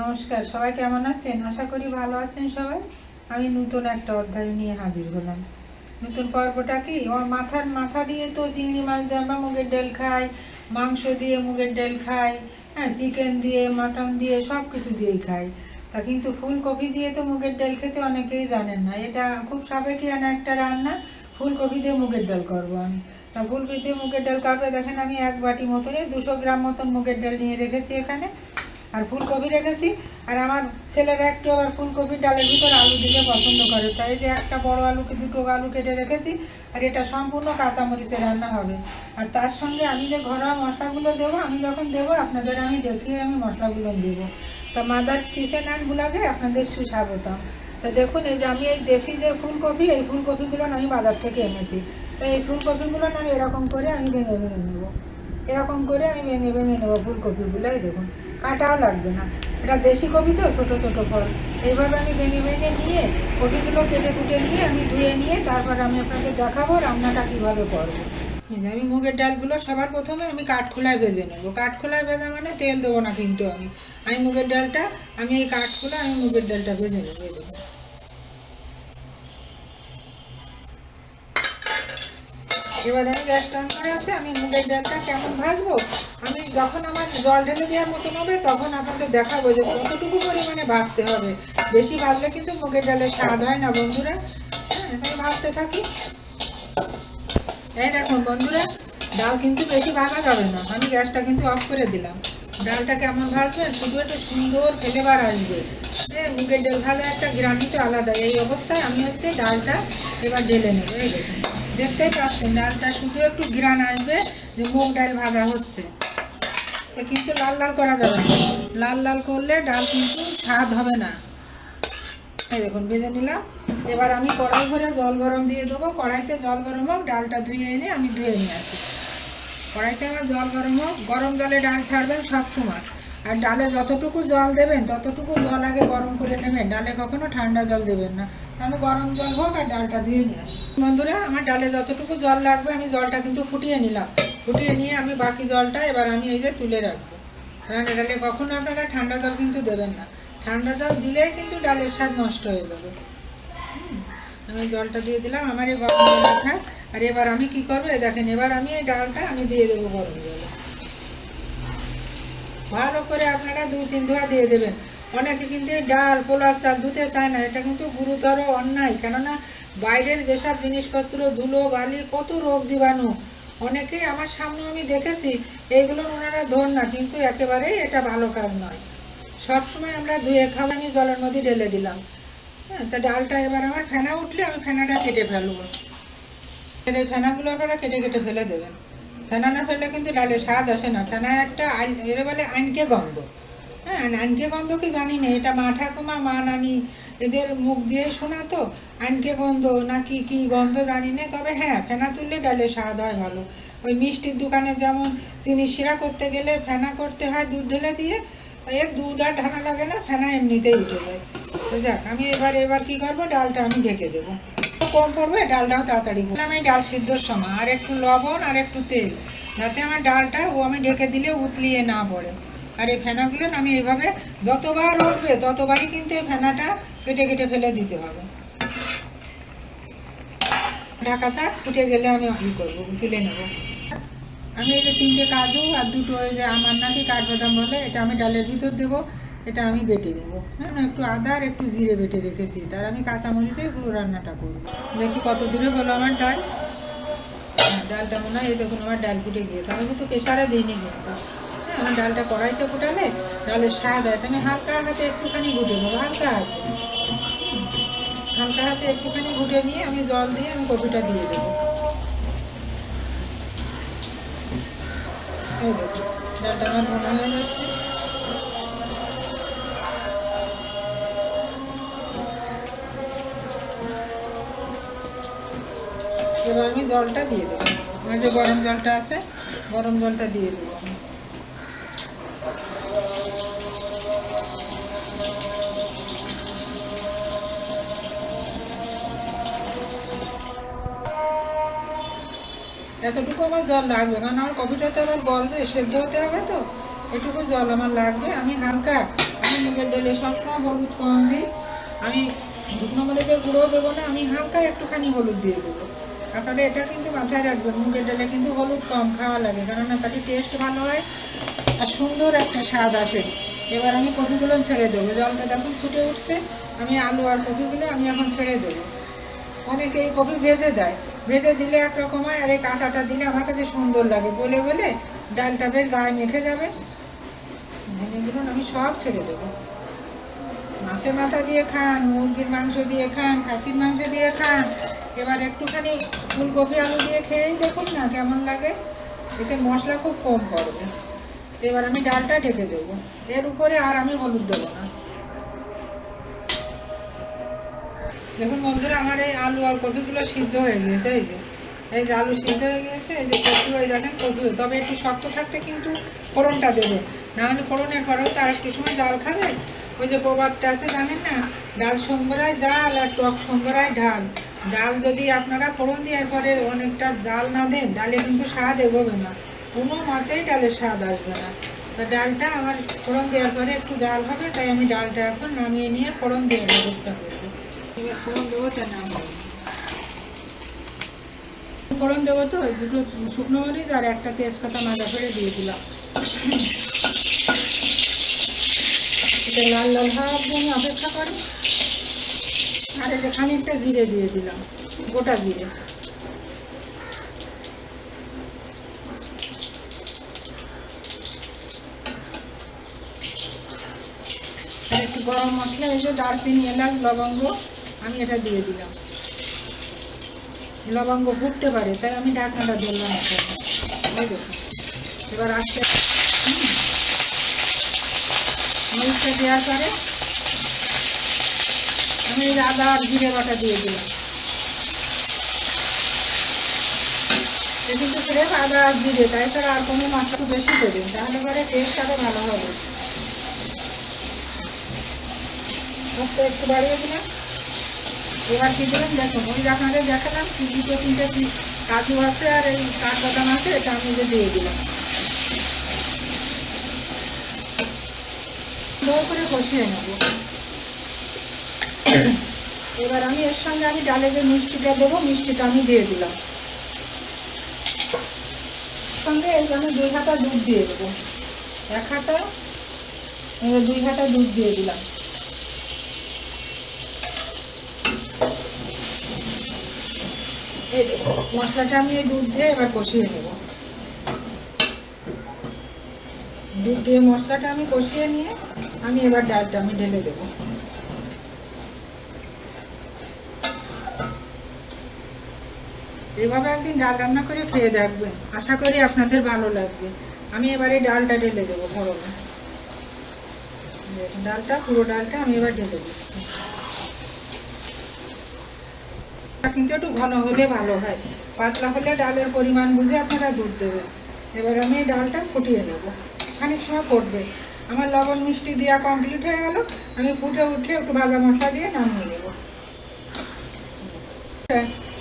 নমস্কার, সবাই কেমন আছেন? আশা করি ভালো আছেন সবাই। আমি নতুন একটা অধ্যায় নিয়ে হাজির হলাম। নতুন পর্বটা কি? আমার মাথার মাথা দিয়ে তো চিংড়ি মাছ দিয়ে আমরা মুগের ডাল খাই, মাংস দিয়ে মুগের ডাল খাই হ্যাঁ চিকেন দিয়ে মাটন দিয়ে সব কিছু দিয়েই খাই। তা কিন্তু ফুলকপি দিয়ে তো মুগের ডাল খেতে অনেকেই জানেন না। এটা খুব সাবেকিয়ান একটা রান্না। ফুলকপি দিয়ে মুগের ডাল করব আমি। তা ফুলকপি দিয়ে মুগের ডাল করবে দেখেন আমি এক বাটি মতন দুশো গ্রাম মতন মুগের ডাল নিয়ে রেখেছি এখানে। আর ফুলকপি রেখেছি। আর আমার ছেলেরা একটু আবার ফুলকপির ডালের ভিতর আলু দিলে পছন্দ করে। তাই যে একটা বড় আলুকে, দুটো আলু কেটে রেখেছি আর এটা সম্পূর্ণ কাঁচামরিচে রান্না হবে। আর তার সঙ্গে আমি যে ঘরোয়া মশলাগুলো দেবো, আমি যখন দেবো, আপনাদের আমি দেখিয়ে আমি মশলাগুলো দেবো। তা মাদার্স কিচেন অ্যান্ড আপনাদের সুস্বাগতম। তা দেখুন, এই যে আমি এই দেশি যে ফুলকপি, এই ফুলকপিগুলো আমি বাজার থেকে এনেছি। তাই এই ফুলকপিগুলো আমি এরকম করে আমি ভেঙে ভেঙে নেব। এরকম করে আমি ভেঙে ভেঙে নেব ফুলকপিগুলোই দেখুন, কাটাও লাগবে না। এটা দেশি কপি তো, ছোটো ছোটো ফল। এইভাবে আমি ভেঙে ভেঙে নিয়ে কপিগুলো কেটে কুটে নিয়ে আমি ধুয়ে নিয়ে তারপর আমি আপনাকে দেখাবো রান্নাটা কীভাবে করব। আমি মুগের ডালগুলো সবার প্রথমে আমি কাঠখোলায় ভেজে নেব। কাঠখোলায় ভেজা মানে তেল দেবো না কিন্তু আমি। আমি মুগের ডালটা, আমি এই কাঠখোলা, আমি মুগের ডালটা ভেজে নেব এবার আমি গ্যাস অন করে আছে, আমি মুগের ডালটা কেমন ভাজবো? আমি যখন আমার জল ঢেলে দেওয়ার মতন হবে, তখন আপনাদের দেখাবো যে কতটুকু পরিমাণে ভাজতে হবে। বেশি ভাজলে কিন্তু মুগের ডালের স্বাদ হয় না, বন্ধুরা। হ্যাঁ আমি ভাজতে থাকি। এই দেখুন বন্ধুরা, ডাল কিন্তু বেশি ভাজা যাবে না। আমি গ্যাসটা কিন্তু অফ করে দিলাম। ডালটা কেমন ভাজবেন শুধু একটু সুন্দর ফ্লেভার আসবে। হ্যাঁ মুগের ডাল ভাজা একটা গ্রানি তো আলাদা। এই অবস্থায় আমি হচ্ছে ডালটা এবার ঢেলে নেব। এই দেখুন। দেখতেই পাচ্ছেন, ডালটা শুধু একটু গ্রান আসবে যে মুগ ডাল ভাজা হচ্ছে। কিন্তু লাল লাল করা যাবে না। লাল লাল করলে ডাল কিন্তু স্বাদ হবে না। এই দেখুন ভেজে নিলাম। এবার আমি কড়াই ভরে জল গরম দিয়ে দেবো। কড়াইতে জল গরম হোক, ডালটা ধুয়ে এনে আমি ধুয়ে নিয়ে আসি। কড়াইতে আমার জল গরম হোক, গরম জলে ডাল ছাড়বেন সব সময়। আর ডালে যতটুকু জল দেবেন, ততটুকু জল আগে গরম করে নেবেন। ডালে কখনো ঠান্ডা জল দেবেন না। আমি গরম জল হোক আর ডালটা ধুয়ে নিয়ে আসি। বন্ধুরা, আমার ডালে যতটুকু জল লাগবে, আমি জলটা কিন্তু ফুটিয়ে নিলাম। ফুটিয়ে নিয়ে আমি বাকি জলটা এবার আমি এই যে তুলে রাখব। কারণ ডালে কখনো আপনারা ঠান্ডা জল কিন্তু দেবেন না। ঠান্ডা জল দিলেই কিন্তু ডালের স্বাদ নষ্ট হয়ে যাবে। আমি জলটা দিয়ে দিলাম। আমার এই গরম জল আর এবার আমি কি করব? দেখেন, এবার আমি এই ডালটা আমি দিয়ে দেবো গরম জলে। ভালো করে আপনারা দুই তিন ধোয়া দিয়ে দেবেন। অনেকে কিন্তু ডাল পোলার চাল ধুতে চায় না, এটা কিন্তু গুরুতর অন্যায়। কেননা বাইরের যেসব জিনিসপত্র, ধুলো, বালি, কত রোগ জীবাণু, অনেকেই আমার সামনে আমি দেখেছি এইগুলো ওনারা ধর না, কিন্তু একেবারেই এটা ভালো কাজ নয়। সবসময় আমরা ধুয়ে খাব আমি জলের মধ্যে ঢেলে দিলাম। হ্যাঁ তা ডালটা এবার আমার ফেনা উঠলে আমি ফেনাটা কেটে ফেলব। এই ফেনাগুলো আপনারা কেটে কেটে ফেলে দেবেন। ফেনা না ফেললে কিন্তু ডালে স্বাদ আসে না। ফেনা একটা এর বলে আইনকে গন্ধ। হ্যাঁ আইনকে গন্ধ কি জানি না। এটা মা ঠাকুমা, মা নানি, এদের মুখ দিয়ে শোনা তো। আইনকে গন্ধ না কি কি গন্ধ জানি না। তবে হ্যাঁ ফেনা তুললে ডালে স্বাদ হয় ভালো। ওই মিষ্টির দোকানে যেমন চিনি শিরা করতে গেলে ফেনা করতে হয় দুধ ঢেলে দিয়ে, এর দুধ আর ঢানা লাগে না, ফেনা এমনিতেই উঠে যায়। তো যাক, আমি এবার এবার কি করব? ডালটা আমি ঢেকে দেবো। কম পড়বে ডালটাও তাড়াতাড়ি। আমি ডাল সিদ্ধর সময়, আর একটু লবণ আর একটু তেল, যাতে আমার ডালটা ও আমি ঢেকে দিলে উতলিয়ে না পড়ে। আর এই ফেনাগুলো আমি এইভাবে যতবার উঠবে, ততবারই কিন্তু এই ফেনাটা কেটে কেটে ফেলে দিতে হবে। ঢাকাটা ফুটে গেলে আমি ই করব তুলে নেব। আমি এই যে তিনটে কাজু আর দুটো ওই যে আমার নাকি কাঠবাদাম বলে, এটা আমি ডালের ভিতর দেবো। এটা আমি বেটে নেব। হ্যাঁ একটু আদা আর একটু জিরে বেটে রেখেছি। এটা আর আমি কাঁচামরিচে পুরো রান্নাটা করব। দেখি কত দূরে হলো আমার ডাল। হ্যাঁ ডালটা মনে হয় দেখুন আমার ডাল ফুটে গিয়েছে। আমি কিন্তু প্রেশারে দিইনি কিন্তু। হ্যাঁ আমার ডালটা কড়াইতে ফুটালে ডালের স্বাদ হয়। আমি হালকা হাতে একটুখানি ঘুটে নেব, হালকা হাতে। হালকা হাতে একটুখানি ঘুটে নিয়ে আমি জল দিয়ে আমি কপিটা দিয়ে দেবো। এই দেখুন, ডালটা আমার মনে হয়ে যাচ্ছে এবার আমি জলটা দিয়ে দেবো। আমার যে গরম জলটা আছে, গরম জলটা দিয়ে দেবো। এতটুকু আমার জল লাগবে, কারণ আমার কপিটা তো আবার গলবে সেদ্ধ হতে হবে তো, এটুকু জল আমার লাগবে। আমি হালকা, আমি মুগের ডালে সবসময় হলুদ কম দিই। আমি শুকনো মরিচের গুঁড়ো দেবো না, আমি হালকা একটুখানি হলুদ দিয়ে দেবো। আপনারা এটা কিন্তু মাথায় রাখবেন, মুগের ডালে কিন্তু হলুদ কম খাওয়া লাগে, কেননা তাতে টেস্ট ভালো হয় আর সুন্দর একটা স্বাদ আসে। এবার আমি কপিগুলো ছেড়ে দেবো। জলটা দেখুন ফুটে উঠছে। আমি আলু আর কপিগুলো আমি এখন ছেড়ে দেবো। অনেকে এই কপি ভেজে দেয়। ভেজে দিলে একরকম হয়, আর এই কাঁচাটা দিলে আমার কাছে সুন্দর লাগে। বলে বলে ডালটা বেশ গায়ে মেখে যাবে। এগুলো আমি সব ছেড়ে দেবো। মাছের মাথা দিয়ে খান, মুরগির মাংস দিয়ে খান, খাসির মাংস দিয়ে খান। এবার একটুখানি ফুলকপি আলু দিয়ে খেয়েই দেখুন না কেমন লাগে। এতে মশলা খুব কম পড়বে। এবার আমি ডালটা ঢেকে দেবো। এর উপরে আর আমি হলুদ দেবো না। দেখুন বন্ধুরা, আমার এই আলু আর কপিগুলো সিদ্ধ হয়ে গিয়েছে, এই যে। এই যে আলু সিদ্ধ হয়ে গিয়েছে, এই যে কপি হয়ে দেখেন কপি তবে একটু শক্ত থাকতে কিন্তু ফোড়নটা দেবে নাহলে ফোড়নের পরেও তার একটু সময় ডাল খাবে। ওই যে প্রবাদটা আছে জানেন না? ডাল সোমবারায় জাল আর টক সোমবারায় ঢাল ডাল যদি আপনারা ফোড়ন দেওয়ার পরে অনেকটা জাল না দেন, ডালে কিন্তু স্বাদ এগোবে না। কোনো মতেই ডালের স্বাদ আসবে না। তা ডালটা আমার ফোড়ন দেওয়ার পরে একটু জাল হবে, তাই আমি ডালটা এখন নামিয়ে নিয়ে ফোড়ন দেওয়ার ব্যবস্থা করব। এবার ফোড়ন দেবো তা নামাবো ফোড়ন দেবো তো দুটো শুকনো মরিচ আর একটা তেজপাতা মাথা করে দিয়ে দিলাম। এটা লাল লাল জন্য অপেক্ষা করে। আর খানিকটা জিরে দিয়ে দিলাম, গোটা জিরে। একটু গরম মশলা যে দারচিনি, এলাচ, লবঙ্গ, আমি এটা দিয়ে দিলাম। লবঙ্গ ফুটতে পারে, তাই আমি ঢাকনাটা ধরলাম এবার আস্তে। মরিচটা দেওয়ার পরে আমি আদা আর জিরে বাটা দিয়ে দিলাম। কিন্তু স্রেফ আদা আর জিরে, তাই ছাড়া আর কোনো একটু বেশি দেবেন, তাহলে পরে টেস্ট আরও ভালো হবে। একটু বাড়িয়ে দিলাম। এবার কি দিলাম? দেখুন ওই আপনাদের দেখালাম দুটো তিনটে কাজু আছে আর এই কাঠবাদাম আছে, এটা আমি দিয়ে দিলাম। কষিয়ে নেব। এবার আমি এর সঙ্গে আমি ডালে যে মিষ্টিটা দেবো, মিষ্টিটা আমি দিয়ে দিলাম। সঙ্গে আমি দুই হাতা দুধ দিয়ে দেবো। এক হাতা দুই হাতা দুধ দিয়ে দিলাম। মশলাটা আমি এই দুধ দিয়ে এবার কষিয়ে নেব। দুধ দিয়ে মশলাটা আমি কষিয়ে নিয়ে আমি এবার ডালটা আমি ঢেলে দেবো। এভাবে একদিন ডাল রান্না করে খেয়ে দেখবেন। আশা করি আপনাদের ভালো লাগবে। আমি এবারে ডালটা ঢেলে দেবো গরমে দেখুন, ডালটা পুরো ডালটা আমি এবার ঢেলে দিচ্ছি। কিন্তু একটু ঘন হলে ভালো হয়। পাতলা হলে ডালের পরিমাণ বুঝে আপনারা দুধ দেবেন। এবার আমি ডালটা ফুটিয়ে নেব। খানিক সময় ফুটবে। আমার লবণ মিষ্টি দেওয়া কমপ্লিট হয়ে গেল। আমি ফুটে উঠলে একটু ভাজা মশলা দিয়ে নামিয়ে নেব।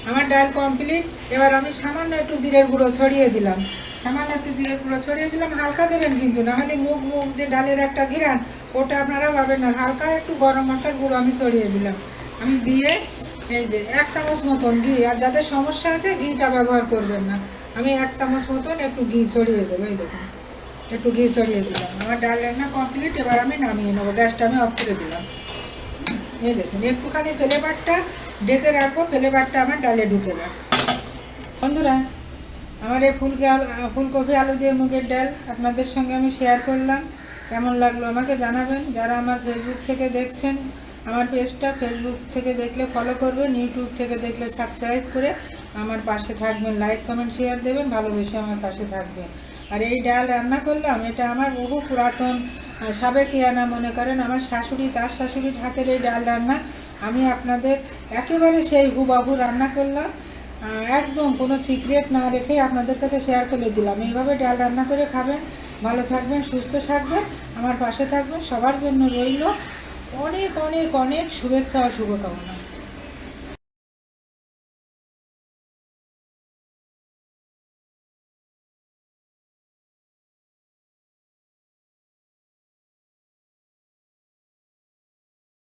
আমার ডাল কমপ্লিট এবার আমি সামান্য একটু জিরের গুঁড়ো ছড়িয়ে দিলাম। সামান্য একটু জিরের গুঁড়ো ছড়িয়ে দিলাম। হালকা দেবেন কিন্তু, নাহলে মুগ মুগ যে ডালের একটা ঘিরান, ওটা আপনারা পাবেন না। হালকা একটু গরম মশলার গুঁড়ো আমি ছড়িয়ে দিলাম। আমি দিয়ে এই যে এক চামচ মতন ঘি, আর যাদের সমস্যা আছে ঘিটা ব্যবহার করবেন না। আমি এক চামচ মতন একটু ঘি ছড়িয়ে দেবো, এই দেখুন। একটু ঘি ছড়িয়ে দিলাম। আমার ডাল রান্না কমপ্লিট এবার আমি নামিয়ে নেব। গ্যাসটা আমি অফ করে দিলাম। এই দেখুন, একটুখানি ফ্লেভারটা ডেকে রাখব ফ্লেভারটা আমার ডালে ঢুকে যাক। বন্ধুরা, আমার এই ফুলকে ফুলকপি, আলু দিয়ে মুগের ডাল আপনাদের সঙ্গে আমি শেয়ার করলাম। কেমন লাগল আমাকে জানাবেন। যারা আমার ফেসবুক থেকে দেখছেন, আমার পেজটা ফেসবুক থেকে দেখলে ফলো করবেন ইউটিউব থেকে দেখলে সাবস্ক্রাইব করে আমার পাশে থাকবেন লাইক কমেন্ট শেয়ার দেবেন, ভালোবেসে আমার পাশে থাকবেন। আর এই ডাল রান্না করলাম, এটা আমার বহু পুরাতন সাবেকিয়ানা মনে করেন, আমার শাশুড়ি, তার শাশুড়ির হাতের এই ডাল রান্না। আমি আপনাদের একেবারে সেই হুবাহু রান্না করলাম। একদম কোনো সিক্রেট না রেখেই আপনাদের কাছে শেয়ার করে দিলাম। এইভাবে ডাল রান্না করে খাবেন, ভালো থাকবেন, সুস্থ থাকবেন, আমার পাশে থাকবেন, সবার জন্য রইল অনেক অনেক অনেক শুভেচ্ছা ও শুভকামনা।